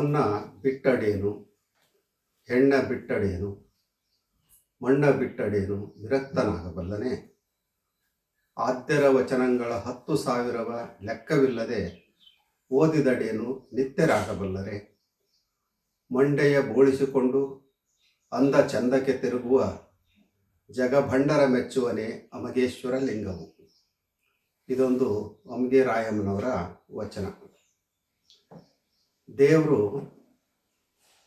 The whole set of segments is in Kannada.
ಹೊನ್ನ ಬಿಟ್ಟಡೇನು ಹೆಣ್ಣ ಬಿಟ್ಟಡೇನು ಮಣ್ಣ ಬಿಟ್ಟಡೇನು ವಿರಕ್ತನಾಗಬಲ್ಲನೆ? ಆದ್ಯರ ವಚನಗಳ ಹತ್ತು ಸಾವಿರವ ಲೆಕ್ಕವಿಲ್ಲದೆ ಓದಿದಡೇನು ನಿತ್ಯರಾಗಬಲ್ಲರೆ? ಮಂಡೆಯ ಬೋಳಿಸಿಕೊಂಡು ಅಂದ ಚಂದಕ್ಕೆ ತಿರುಗುವ ಜಗಭಂಡರ ಮೆಚ್ಚುವನೆ ಅಮಗೇಶ್ವರ ಲಿಂಗವು ಇದೊಂದು ಅಮಗೇರಾಯಮ್ಮನವರ ವಚನ. ದೇವರು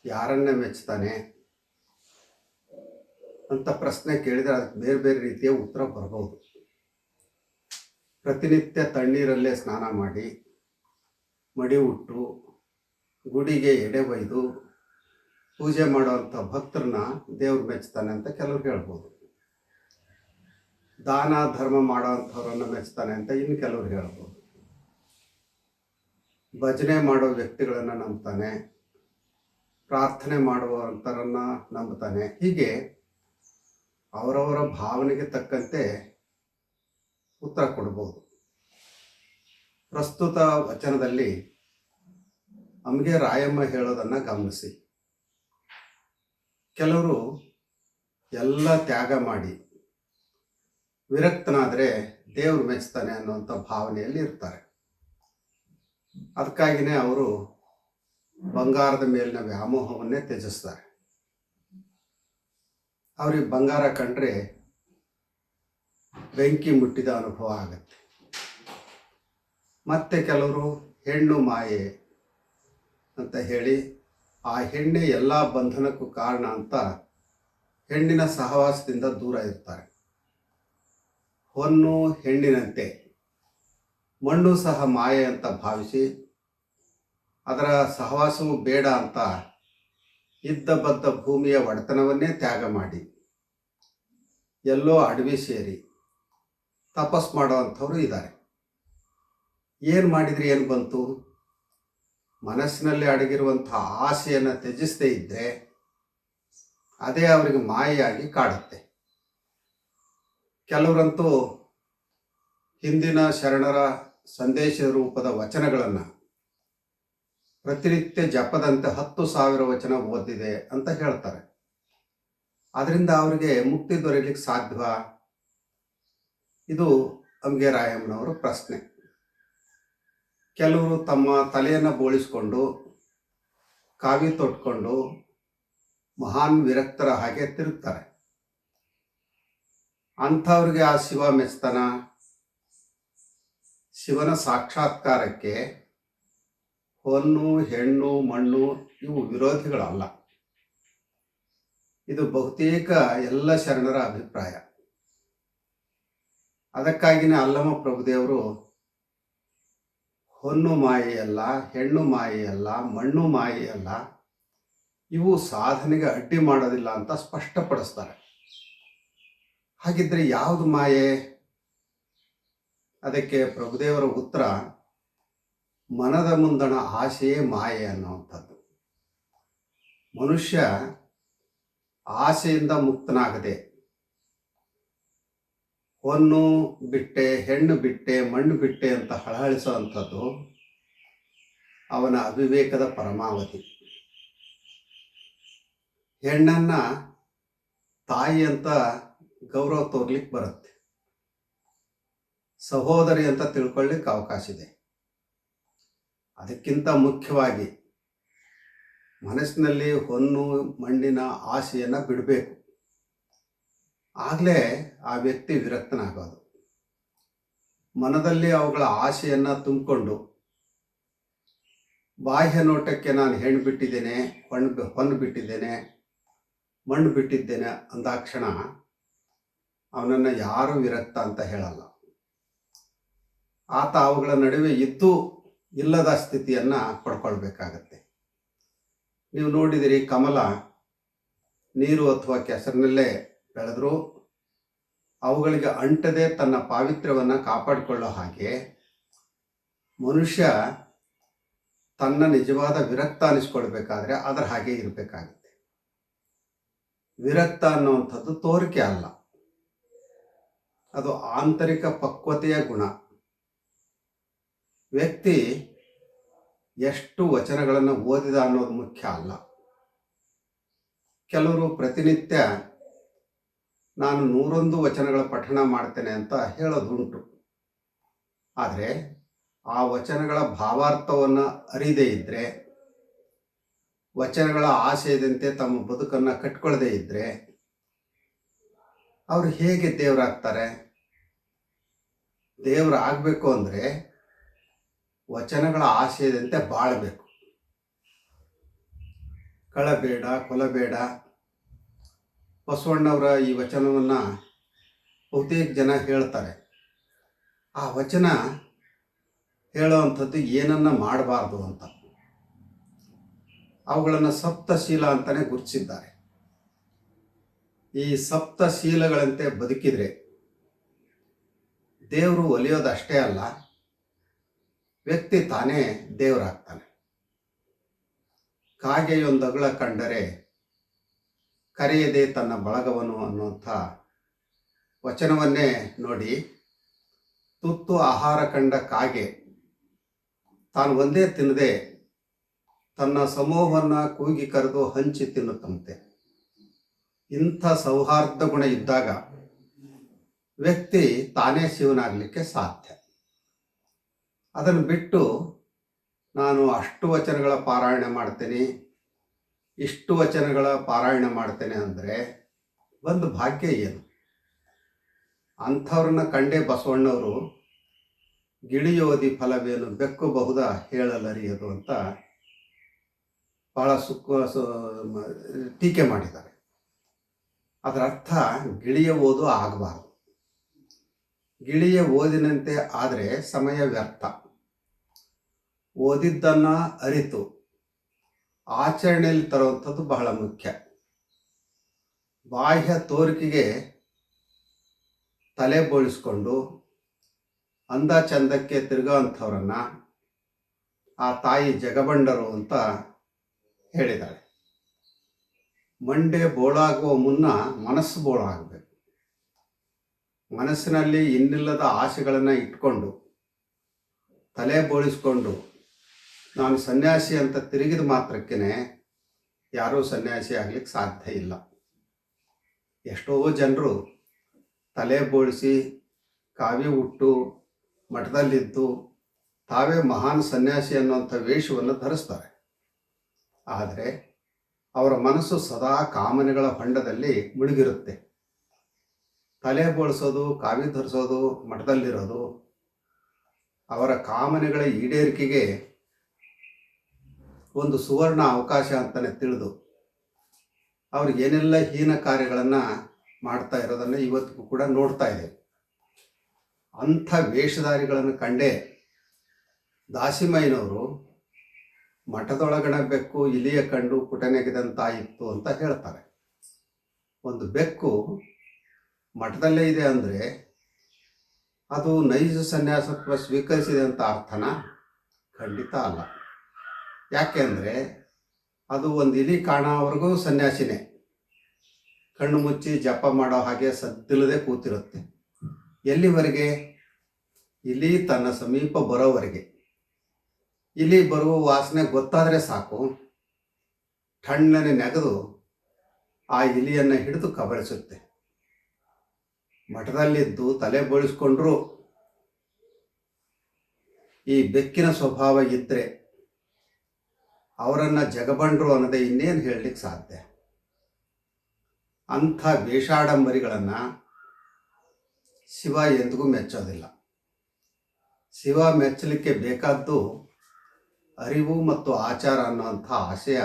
ಯಾರನ್ನ ಮೆಚ್ತಾನೆ ಅಂತ ಪ್ರಶ್ನೆ ಕೇಳಿದರೆ ಅದಕ್ಕೆ ಬೇರೆ ಬೇರೆ ರೀತಿಯ ಉತ್ತರ ಬರ್ಬೋದು. ಪ್ರತಿನಿತ್ಯ ತಣ್ಣೀರಲ್ಲೇ ಸ್ನಾನ ಮಾಡಿ, ಮಡಿ ಉಟ್ಟು, ಗುಡಿಗೆ ಎಡೆ ಒಯ್ದು, ಪೂಜೆ ಮಾಡುವಂಥ ಭಕ್ತರನ್ನ ದೇವ್ರು ಮೆಚ್ತಾನೆ ಅಂತ ಕೆಲವ್ರು ಹೇಳ್ಬೋದು. ದಾನ, ಧರ್ಮ ಮಾಡೋವಂಥವ್ರನ್ನ ಮೆಚ್ತಾನೆ ಅಂತ ಇನ್ನು ಕೆಲವ್ರು ಹೇಳ್ಬೋದು. ಭಜನೆ ಮಾಡೋ ವ್ಯಕ್ತಿಗಳನ್ನು ನಂಬ್ತಾನೆ, ಪ್ರಾರ್ಥನೆ ಮಾಡುವಂಥರನ್ನ ನಂಬ್ತಾನೆ. ಹೀಗೆ ಅವರವರ ಭಾವನೆಗೆ ತಕ್ಕಂತೆ ಉತ್ತರ ಕೊಡ್ಬೋದು. ಪ್ರಸ್ತುತ ವಚನದಲ್ಲಿ ನಮಗೆ ರಾಯಮ್ಮ ಹೇಳೋದನ್ನು ಗಮನಿಸಿ. ಕೆಲವರು ಎಲ್ಲ ತ್ಯಾಗ ಮಾಡಿ ವಿರಕ್ತನಾದರೆ ದೇವ್ರು ಮೆಚ್ತಾನೆ ಅನ್ನುವಂಥ ಭಾವನೆಯಲ್ಲಿ ಇರ್ತಾರೆ. ಅದಕ್ಕಾಗಿಯೇ ಅವರು ಬಂಗಾರದ ಮೇಲಿನ ವ್ಯಾಮೋಹವನ್ನೇ ತ್ಯಜಿಸ್ತಾರೆ. ಅವ್ರಿಗೆ ಬಂಗಾರ ಕಂಡ್ರೆ ಬೆಂಕಿ ಮುಟ್ಟಿದ ಅನುಭವ ಆಗುತ್ತೆ. ಮತ್ತೆ ಕೆಲವರು ಹೆಣ್ಣು ಮಾಯೆ ಅಂತ ಹೇಳಿ ಆ ಹೆಣ್ಣೆ ಎಲ್ಲ ಬಂಧನಕ್ಕೂ ಕಾರಣ ಅಂತ ಹೆಣ್ಣಿನ ಸಹವಾಸದಿಂದ ದೂರ ಇರ್ತಾರೆ. ಹೊನ್ನು ಹೆಣ್ಣಿನಂತೆ. ಮಣ್ಣು ಸಹ ಮಾಯೆ ಅಂತ ಭಾವಿಸಿ ಅದರ ಸಹವಾಸವೂ ಬೇಡ ಅಂತ ಇದ್ದ ಬದ್ದ ಭೂಮಿಯ ಒಡೆತನವನ್ನೇ ತ್ಯಾಗ ಮಾಡಿ. ಎಲ್ಲೋ ಅಡವಿ ಸೇರಿ ತಪಸ್ ಮಾಡೋವಂಥವ್ರು ಇದ್ದಾರೆ. ಏನು ಮಾಡಿದರೆ, ಏನು ಬಂತು? ಮನಸ್ಸಿನಲ್ಲಿ ಅಡಗಿರುವಂಥ ಆಸೆಯನ್ನು ತ್ಯಜಿಸದೇ ಇದ್ದರೆ ಅದೇ ಅವರಿಗೆ ಮಾಯೆಯಾಗಿ ಕಾಡುತ್ತೆ. ಕೆಲವರಂತೂ ಹಿಂದಿನ ಶರಣರ ಸಂದೇಶ ರೂಪದ ವಚನಗಳನ್ನು ಪ್ರತಿನಿತ್ಯ ಜಪದಂತೆ ಹತ್ತು ಸಾವಿರ ವಚನ ಓದಿದೆ ಅಂತ ಹೇಳ್ತಾರೆ. ಅದರಿಂದ ಅವರಿಗೆ ಮುಕ್ತಿ ದೊರೆಯಲಿಕ್ಕೆ ಸಾಧ್ಯ ಇದು ಅಂಗೆ ರಾಯಮ್ಮನವರ ಪ್ರಶ್ನೆ. ಕೆಲವರು ತಮ್ಮ ತಲೆಯನ್ನು ಬೋಳಿಸ್ಕೊಂಡು, ಕಾವಿ ತೊಟ್ಕೊಂಡು, ಮಹಾನ್ ವಿರಕ್ತರ ಹಾಗೆ ತಿರುಗ್ತಾರೆ. ಅಂಥವ್ರಿಗೆ ಆ ಶಿವ ಮೆಚ್ತಾನ ಶಿವನ ಸಾಕ್ಷಾತ್ಕಾರಕ್ಕೆ ಹೊನ್ನು, ಹೆಣ್ಣು, ಮಣ್ಣು ಇವು ವಿರೋಧಿಗಳಲ್ಲ. ಇದು ಬಹುತೇಕ ಎಲ್ಲ ಶರಣರ ಅಭಿಪ್ರಾಯ. ಅದಕ್ಕಾಗಿನೇ ಅಲ್ಲಮ ಪ್ರಭುದೇವರು ಹೊನ್ನು ಮಾಯೆಯಲ್ಲ, ಹೆಣ್ಣು ಮಾಯೆಯಲ್ಲ, ಮಣ್ಣು ಮಾಯೆಯಲ್ಲ, ಇವು ಸಾಧನೆಗೆ ಅಡ್ಡಿ ಮಾಡೋದಿಲ್ಲ ಅಂತ ಸ್ಪಷ್ಟಪಡಿಸ್ತಾರೆ. ಹಾಗಿದ್ರೆ ಯಾವುದು ಮಾಯೆ? ಅದಕ್ಕೆ ಪ್ರಭುದೇವರ ಉತ್ತರ, ಮನದ ಮುಂದಣ ಆಸೆಯೇ ಮಾಯೆ ಅನ್ನುವಂಥದ್ದು. ಮನುಷ್ಯ ಆಸೆಯಿಂದ ಮುಕ್ತನಾಗದೆ, ಹೊನ್ನು ಬಿಟ್ಟೆ, ಹೆಣ್ಣು ಬಿಟ್ಟೆ, ಮಣ್ಣು ಬಿಟ್ಟೆ ಅಂತ ಹಳಹಳಿಸುವಂಥದ್ದು ಅವನ ಅವಿವೇಕದ ಪರಮಾವಧಿ. ಹೆಣ್ಣನ್ನು ತಾಯಿ ಅಂತ ಗೌರವ ತೋರ್ಲಿಕ್ಕೆ ಬರುತ್ತೆ. ಸಹೋದರಿ ಅಂತ ತಿಳ್ಕೊಳ್ಳಿಕ್ಕೆ ಅವಕಾಶ ಇದೆ. ಅದಕ್ಕಿಂತ ಮುಖ್ಯವಾಗಿ ಮನಸ್ಸಿನಲ್ಲಿ ಹೊನ್ನು ಮಣ್ಣಿನ ಆಸೆಯನ್ನು ಬಿಡಬೇಕು. ಆಗಲೇ ಆ ವ್ಯಕ್ತಿ ವಿರಕ್ತನಾಗೋದು. ಮನದಲ್ಲಿ ಅವುಗಳ ಆಸೆಯನ್ನು ತುಂಬಿಕೊಂಡು ಬಾಹ್ಯ ನೋಟಕ್ಕೆ ನಾನು ಹೆಣ್ಣು ಬಿಟ್ಟಿದ್ದೇನೆ ಹೊಣ್ಣು ಹೊನ್ನು ಬಿಟ್ಟಿದ್ದೇನೆ, ಮಣ್ಣು ಬಿಟ್ಟಿದ್ದೇನೆ ಅಂದಾಕ್ಷಣ ಅವನನ್ನು ಯಾರೂ ವಿರಕ್ತ ಅಂತ ಹೇಳಲ್ಲ. ಆತ ಅವುಗಳ ನಡುವೆ ಇದ್ದು ಇಲ್ಲದ ಸ್ಥಿತಿಯನ್ನು ಪಡ್ಕೊಳ್ಬೇಕಾಗತ್ತೆ. ನೀವು ನೋಡಿದಿರಿ ಕಮಲ ನೀರು ಅಥವಾ ಕೆಸರಿನಲ್ಲೇ ಬೆಳೆದ್ರು. ಅವುಗಳಿಗೆ ಅಂಟದೆ ತನ್ನ ಪಾವಿತ್ರ್ಯವನ್ನು ಕಾಪಾಡಿಕೊಳ್ಳೋ ಹಾಗೆ ಮನುಷ್ಯ ತನ್ನ ನಿಜವಾದ ವಿರಕ್ತ ಅನಿಸ್ಕೊಳ್ಬೇಕಾದ್ರೆ ಅದರ ಹಾಗೆ ಇರಬೇಕಾಗುತ್ತೆ. ವಿರಕ್ತ ಅನ್ನುವಂಥದ್ದು ತೋರಿಕೆ ಅಲ್ಲ. ಅದು ಆಂತರಿಕ ಪಕ್ವತೆಯ ಗುಣ. ವ್ಯಕ್ತಿ ಎಷ್ಟು ವಚನಗಳನ್ನು ಓದಿದ ಅನ್ನೋದು ಮುಖ್ಯ ಅಲ್ಲ. ಕೆಲವರು ಪ್ರತಿನಿತ್ಯ ನಾನು ನೂರೊಂದು ವಚನಗಳ ಪಠಣ ಮಾಡ್ತೇನೆ ಅಂತ ಹೇಳೋದುಂಟು ಆದರೆ ಆ ವಚನಗಳ ಭಾವಾರ್ಥವನ್ನು ಅರಿದೇ ಇದ್ದರೆ ವಚನಗಳ ಆಶಯದಂತೆ ತಮ್ಮ ಬದುಕನ್ನು ಕಟ್ಕೊಳ್ಳದೇ ಇದ್ದರೆ ಅವರು ಹೇಗೆ ದೇವರಾಗ್ತಾರೆ? ದೇವರಾಗಬೇಕು ಅಂದರೆ ವಚನಗಳ ಆಶಯದಂತೆ ಬಾಳಬೇಕು. ಕಳಬೇಡ, ಕೊಲಬೇಡ. ಬಸವಣ್ಣವರ ಈ ವಚನವನ್ನು ಬಹುತೇಕ ಜನ ಹೇಳ್ತಾರೆ. ಆ ವಚನ ಹೇಳುವಂಥದ್ದು ಏನನ್ನ ಮಾಡಬಾರ್ದು ಅಂತ. ಅವುಗಳನ್ನು ಸಪ್ತಶೀಲ ಅಂತಲೇ ಗುರುತಿಸಿದ್ದಾರೆ. ಈ ಸಪ್ತಶೀಲಗಳಂತೆ ಬದುಕಿದರೆ ದೇವರು ಒಲಿಯೋದಷ್ಟೇ ಅಲ್ಲ ವ್ಯಕ್ತಿ ತಾನೇ ದೇವರಾಗ್ತಾನೆ. ಕಾಗೆಯೊಂದಗಳ ಕಂಡರೆ ಕರೆಯದೆ ತನ್ನ ಬಳಗವನು ಅನ್ನುವಂಥ ವಚನವನ್ನೇ ನೋಡಿ, ತುತ್ತು ಆಹಾರ ಕಂಡ ಕಾಗೆ ತಾನು ಒಂದೇ ತಿನ್ನದೆ ತನ್ನ ಸಮೂಹವನ್ನು ಕೂಗಿ ಕರೆದು ಹಂಚಿ ತಿನ್ನುತ್ತಂತೆ. ಇಂಥ ಸೌಹಾರ್ದ ಗುಣ ಇದ್ದಾಗ ವ್ಯಕ್ತಿ ತಾನೇ ಶಿವನಾಗಲಿಕ್ಕೆ ಸಾಧ್ಯ. ಅದನ್ನು ಬಿಟ್ಟು ನಾನು ಅಷ್ಟು ವಚನಗಳ ಪಾರಾಯಣ ಮಾಡ್ತೇನೆ. ಇಷ್ಟು ವಚನಗಳ ಪಾರಾಯಣ ಮಾಡ್ತೇನೆ ಅಂದರೆ ಒಂದು ಭಾಗ್ಯ ಏನು? ಅಂಥವ್ರನ್ನ ಕಂಡೇ ಬಸವಣ್ಣವರು ಗಿಳಿಯೋದಿ ಫಲವೇನು ಬೆಕ್ಕು ಬಹುದ ಹೇಳಲರಿಯದು ಅಂತ ಬಹಳ ಸುಖ ಟೀಕೆ ಮಾಡಿದ್ದಾರೆ. ಅದರ ಅರ್ಥ ಗಿಳಿಯ ಓದು ಆಗಬಾರ್ದು. ಗಿಳಿಯ ಓದಿನಂತೆ ಆದರೆ ಸಮಯ ವ್ಯರ್ಥ. ಓದಿದ್ದನ್ನು ಅರಿತು ಆಚರಣೆಯಲ್ಲಿ ತರುವಂಥದ್ದು ಬಹಳ ಮುಖ್ಯ. ಬಾಹ್ಯ ತೋರಿಕೆಗೆ ತಲೆ ಬೋಳಿಸ್ಕೊಂಡು ಅಂದ ಚಂದಕ್ಕೆ ತಿರುಗೋ ಅಂಥವ್ರನ್ನ ಆ ತಾಯಿ ಜಗಬಂಡರು ಅಂತ ಹೇಳಿದ್ದಾರೆ ಮಂಡೆ ಬೋಳಾಗುವ ಮುನ್ನ ಮನಸ್ಸು ಬೋಳಾಗಬೇಕು. ಮನಸ್ಸಿನಲ್ಲಿ ಇನ್ನಿಲ್ಲದ ಆಸೆಗಳನ್ನು ಇಟ್ಕೊಂಡು ತಲೆ ಬೋಳಿಸ್ಕೊಂಡು ನಾನು ಸನ್ಯಾಸಿ ಅಂತ ತಿರುಗಿದ ಮಾತ್ರಕ್ಕೇ ಯಾರೂ ಸನ್ಯಾಸಿ ಆಗ್ಲಿಕ್ಕೆ ಸಾಧ್ಯ ಇಲ್ಲ. ಎಷ್ಟೋ ಜನರು ತಲೆ ಬೋಳಿಸಿ ಕಾವಿ ಉಟ್ಟು ಮಠದಲ್ಲಿದ್ದು ತಾವೇ ಮಹಾನ್ ಸನ್ಯಾಸಿ ಅನ್ನುವಂಥ ವೇಷವನ್ನು ಧರಿಸ್ತಾರೆ. ಆದರೆ ಅವರ ಮನಸ್ಸು ಸದಾ ಕಾಮನೆಗಳ ಹೊಂಡದಲ್ಲಿ ಮುಳುಗಿರುತ್ತೆ. ತಲೆ ಬೋಳಿಸೋದು, ಕಾವಿ ಧರಿಸೋದು, ಮಠದಲ್ಲಿರೋದು ಅವರ ಕಾಮನೆಗಳ ಈಡೇರಿಕೆಗೆ ಒಂದು ಸುವರ್ಣ ಅವಕಾಶ ಅಂತಲೇ ತಿಳಿದು ಅವ್ರು ಏನೆಲ್ಲ ಹೀನ ಕಾರ್ಯಗಳನ್ನು ಮಾಡ್ತಾ ಇರೋದನ್ನು ಇವತ್ತಿಗೂ ಕೂಡ ನೋಡ್ತಾ ಇದೆ. ಅಂಥ ವೇಷಧಾರಿಗಳನ್ನು ಕಂಡೇ ದಾಸಿಮಯ್ಯನವರು ಮಠದೊಳಗಣ ಬೆಕ್ಕು ಇಲಿಯ ಕಂಡು ಕುಟನೆಗೆದಂತಾಯಿತು ಅಂತ ಹೇಳ್ತಾರೆ. ಒಂದು ಬೆಕ್ಕು ಮಠದಲ್ಲೇ ಇದೆ ಅಂದರೆ ಅದು ನೈಜ ಸನ್ಯಾಸತ್ವ ಸ್ವೀಕರಿಸಿದೆ ಅಂತ ಅರ್ಥನ ಖಂಡಿತ ಅಲ್ಲ. ಯಾಕೆಂದರೆ ಅದು ಒಂದು ಇಲಿ ಕಾಣೋವರೆಗೂ ಸನ್ಯಾಸಿನೇ. ಕಣ್ಣು ಮುಚ್ಚಿ ಜಪ ಮಾಡೋ ಹಾಗೆ ಸದ್ದಿಲ್ಲದೆ ಕೂತಿರುತ್ತೆ. ಎಲ್ಲಿವರೆಗೆ? ಇಲಿ ತನ್ನ ಸಮೀಪ ಬರೋವರೆಗೆ. ಇಲಿ ಬರುವ ವಾಸನೆ ಗೊತ್ತಾದರೆ ಸಾಕು. ತಣ್ಣನೆ ನೆಗೆದು ಆ ಇಲಿಯನ್ನು ಹಿಡಿದು ಕಬಳಿಸುತ್ತೆ. ಮಠದಲ್ಲಿದ್ದು ತಲೆ ಬೋಳಿಸ್ಕೊಂಡ್ರೂ. ಈ ಬೆಕ್ಕಿನ ಸ್ವಭಾವ ಇದ್ದರೆ ಅವರನ್ನು ಜಗಬಂಡ್ರು ಅನ್ನೋದೇ ಇನ್ನೇನು ಹೇಳಲಿಕ್ಕೆ ಸಾಧ್ಯ. ಅಂಥ ವೇಷಾಡಂಬರಿಗಳನ್ನು ಶಿವ ಎಂದಿಗೂ ಮೆಚ್ಚೋದಿಲ್ಲ. ಶಿವ ಮೆಚ್ಚಲಿಕ್ಕೆ ಬೇಕಾದ್ದು ಅರಿವು ಮತ್ತು ಆಚಾರ ಅನ್ನುವಂಥ ಆಶಯ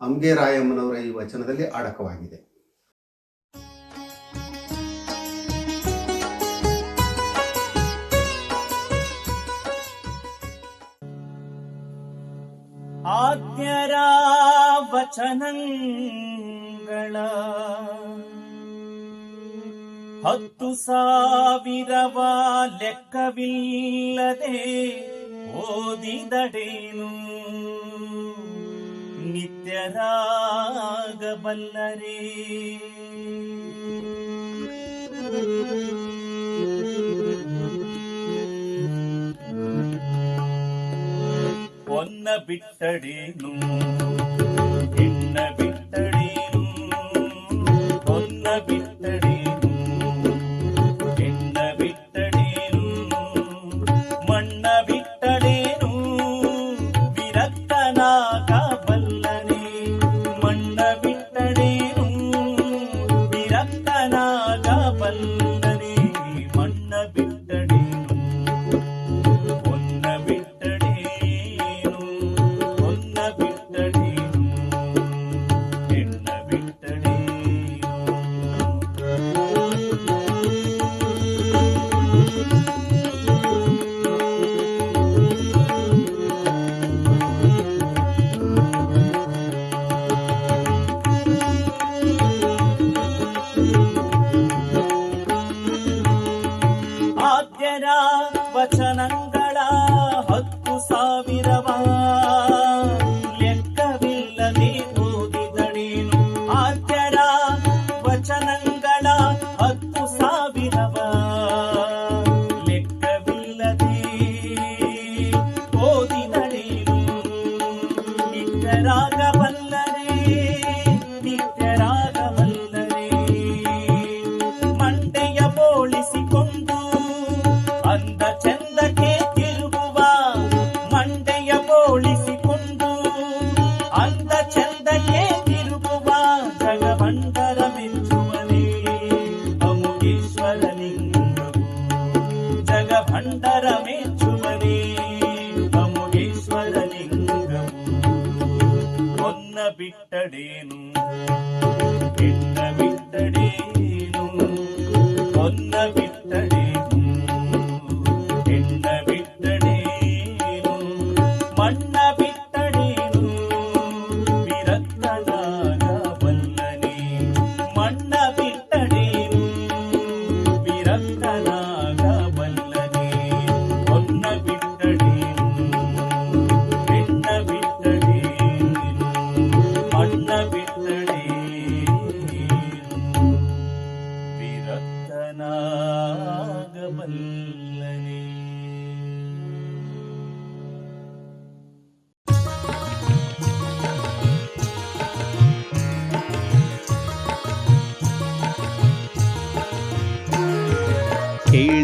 ಅಂಗೇರಾಯಮ್ಮನವರ ಈ ವಚನದಲ್ಲಿ ಅಡಕವಾಗಿದೆ. ಆಜ್ಞರ ವಚನಗಳ ಹತ್ತು ಸಾವಿರವ ಲೆಕ್ಕವಿಲ್ಲದೆ ಓದಿದಡೇನು? ನಿತ್ಯರಾಗಬಲ್ಲರೇ? ಒನ್ನ ಬಿಟ್ಟಡೇನು ವಚನಗಳ ಹತ್ತು ಸಾವಿರವ.